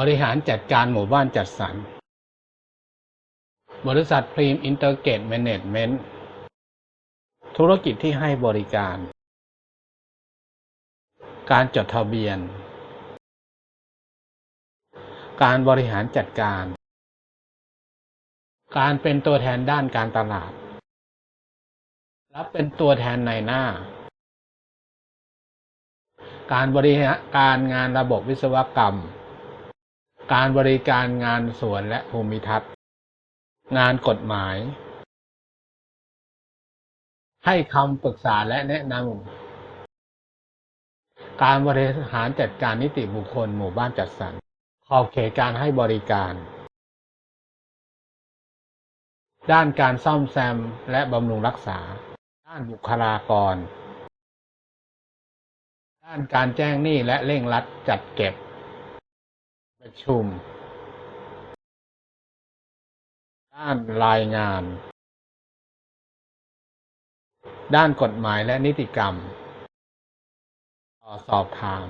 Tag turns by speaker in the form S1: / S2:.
S1: บริหารจัดการหมู่บ้านจัดสรร บริษัทพรีมอินเตอร์เกตแมネจเมนต์ ธุรกิจที่ให้บริการ การจดทะเบียน การบริหารจัดการ การเป็นตัวแทนด้านการตลาดรับเป็นตัวแทนในหน้า การบริหารการงานระบบวิศวกรรม การบริการงานสวนและภูมิทัศน์ งานกฎหมาย ให้คำปรึกษาและแนะนำการบริหารจัดการนิติบุคคลหมู่บ้านจัดสรรขอบเขตการให้บริการ ด้านการซ่อมแซมและบำรุงรักษา ด้านบุคลากร ด้านการแจ้งหนี้และเร่งรัดจัดเก็บ ชุม ด้านรายงาน ด้านกฎหมายและนิติกรรม สอบถาม